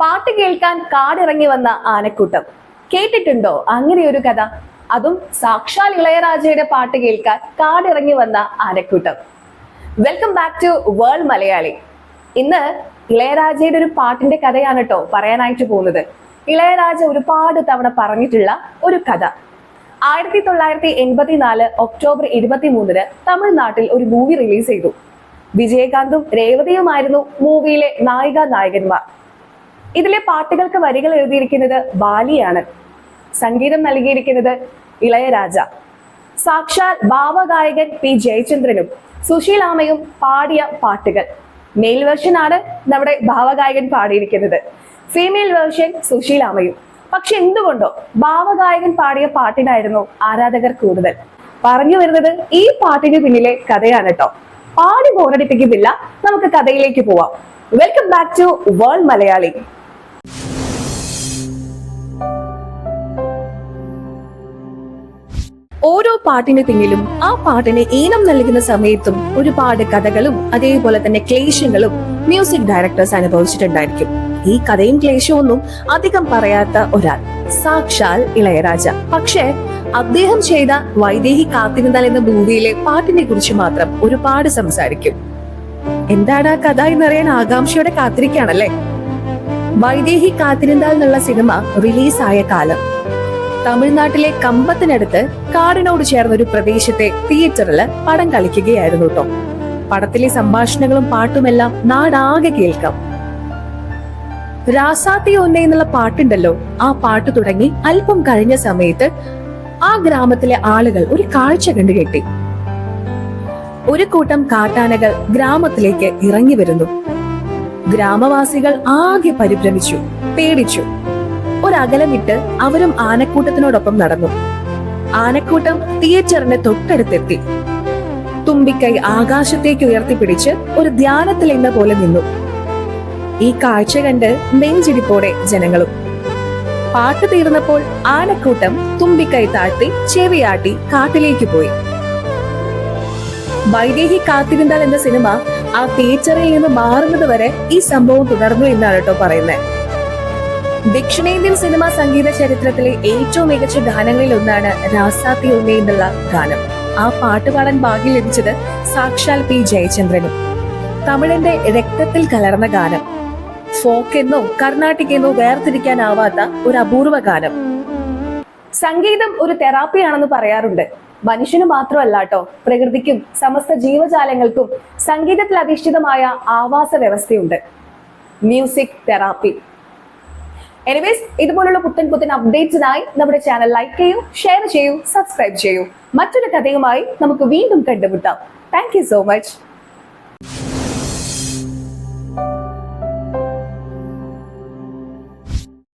പാട്ട് കേൾക്കാൻ കാടിറങ്ങി വന്ന ആനക്കൂട്ടം. കേട്ടിട്ടുണ്ടോ? അങ്ങനെ ഒരു കഥ. അതും സാക്ഷാൽ ഇളയരാജയുടെ പാട്ട് കേൾക്കാൻ കാടിറങ്ങി വന്ന ആനക്കൂട്ടം. Welcome back to world Malayali ഇന്ന് ഇളയരാജയുടെ ഒരു പാട്ടിന്റെ കഥയാണ് കേട്ടോ പറയാനായിട്ട് പോകുന്നത്. ഇളയരാജ ഒരുപാട് തവണ പറഞ്ഞിട്ടുള്ള ഒരു കഥ. ആയിരത്തി തൊള്ളായിരത്തി എൺപത്തിനാല് ഒക്ടോബർ ഇരുപത്തി മൂന്നിന് തമിഴ്നാട്ടിൽ ഒരു മൂവി റിലീസ് ചെയ്തു. വിജയകാന്തും രേവതിയുമായിരുന്നു മൂവിയിലെ നായിക നായകന്മാർ. ഇതിലെ പാട്ടുകൾക്ക് വരികൾ എഴുതിയിരിക്കുന്നത് ബാലിയാണ്. സംഗീതം നൽകിയിരിക്കുന്നത് ഇളയരാജ. സാക്ഷാൽ ഭാവഗായകൻ പി ജയചന്ദ്രനും സുശീലാമയും പാടിയ പാട്ടുകൾ. മെയിൽ വേർഷൻ ആണ് നമ്മുടെ ഭാവഗായകൻ പാടിയിരിക്കുന്നത്. ഫീമെയിൽ വേർഷൻ സുശീലാമയും പക്ഷെ എന്തുകൊണ്ടോ ഭാവഗായകൻ പാടിയ പാട്ടിനായിരുന്നു ആരാധകർ കൂടുതൽ. പറഞ്ഞു വരുന്നത് ഈ പാട്ടിന് പിന്നിലെ കഥയാണ് കേട്ടോ പാടി ബോറടിപ്പിക്കുന്നില്ല നമുക്ക് കഥയിലേക്ക് പോവാം. Welcome back to world Malayali. പാട്ടിന് പിന്നിലും ആ പാട്ടിന് ഈണം നൽകുന്ന സമയത്തും ഒരുപാട് കഥകളും അതേപോലെ തന്നെ ക്ലേശങ്ങളും മ്യൂസിക് ഡയറക്ടേഴ്സ് അനുഭവിച്ചിട്ടുണ്ടായിരിക്കും. ഈ കഥയും ക്ലേശവും ഒന്നും അധികം പറയാത്ത ഒരാൾ സാക്ഷാൽ ഇളയരാജ. പക്ഷേ അദ്ദേഹം ചെയ്ത വൈദേഹി കാത്തിരുന്നാൽ എന്ന ഭൂമിയിലെ പാട്ടിനെ കുറിച്ച് മാത്രം ഒരുപാട് സംസാരിക്കും. എന്താണ് ആ കഥ എന്നറിയാൻ ആകാംക്ഷയോടെ കാത്തിരിക്കുകയാണല്ലേ? വൈദേഹി കാത്തിരുന്നാൽ എന്നുള്ള സിനിമ റിലീസായ കാലം. തമിഴ്നാട്ടിലെ കമ്പത്തിനടുത്ത് കാടിനോട് ചേർന്ന ഒരു പ്രദേശത്തെ തിയേറ്ററിൽ പടം കളിക്കുകയായിരുന്നു കേട്ടോ. പടത്തിലെ സംഭാഷണങ്ങളും പാട്ടുമെല്ലാം നാടാകെ കേൾക്കാം. രാസാത്തി ഒന്നേ എന്നുള്ള പാട്ടുണ്ടല്ലോ ആ പാട്ട് തുടങ്ങി അല്പം കഴിഞ്ഞ സമയത്ത് ആ ഗ്രാമത്തിലെ ആളുകൾ ഒരു കാഴ്ച കണ്ടു കെട്ടി. ഒരു കൂട്ടം കാട്ടാനകൾ ഗ്രാമത്തിലേക്ക് ഇറങ്ങി വരുന്നു. ഗ്രാമവാസികൾ ആകെ പരിഭ്രമിച്ചു പേടിച്ചു. ഒരകലമിട്ട് അവരും ആനക്കൂട്ടത്തിനോടൊപ്പം നടന്നു. ആനക്കൂട്ടം തിയേറ്ററിന്റെ തൊട്ടടുത്തെത്തി. തുമ്പിക്കൈ ആകാശത്തേക്ക് ഉയർത്തിപ്പിടിച്ച് ഒരു ധ്യാനത്തിൽ എന്ന പോലെ നിന്നു. ഈ കാഴ്ച കണ്ട് നെഞ്ചിടിപ്പോടെ ജനങ്ങളും. പാട്ട് തീർന്നപ്പോൾ ആനക്കൂട്ടം തുമ്പിക്കൈ താഴ്ത്തി ചെവിയാട്ടി കാട്ടിലേക്ക് പോയി. വൈദേഹി കാത്തിരുന്നാൽ എന്ന സിനിമ ആ തിയേറ്ററിൽ നിന്ന് മാറുന്നത് വരെ ഈ സംഭവം തുടർന്നു എന്നാണ് കേട്ടോ പറയുന്നത്. ദക്ഷിണേന്ത്യൻ സിനിമാ സംഗീത ചരിത്രത്തിലെ ഏറ്റവും മികച്ച ഗാനങ്ങളിൽ ഒന്നാണ് രാസാത്തി ഉണ്ണി എന്നുള്ള ഗാനം. ആ പാട്ട് പാടാൻ ഭാഗ്യം ലഭിച്ചത് സാക്ഷാൽ പി ജയചന്ദ്രനും. തമിഴിന്റെ രക്തത്തിൽ കലർന്ന ഗാനം. ഫോക്ക് എന്നോ കർണാട്ടിക് എന്നോ വേർതിരിക്കാനാവാത്ത ഒരു അപൂർവ ഗാനം. സംഗീതം ഒരു തെറാപ്പിയാണെന്ന് പറയാറുണ്ട്. മനുഷ്യന് മാത്രമല്ല കേട്ടോ പ്രകൃതിക്കും സമസ്ത ജീവജാലങ്ങൾക്കും സംഗീതത്തിൽ അധിഷ്ഠിതമായ ആവാസ വ്യവസ്ഥയുണ്ട്. Music therapy. എനിവേസ് ഇതുപോലുള്ള പുത്തൻ പുത്തൻ അപ്ഡേറ്റ്സിനായി നമ്മുടെ ചാനൽ ലൈക്ക് ചെയ്യൂ ഷെയർ ചെയ്യൂ സബ്സ്ക്രൈബ് ചെയ്യൂ. മറ്റൊരു കഥയുമായി നമുക്ക് വീണ്ടും കണ്ടുമുട്ടാം. Thank so much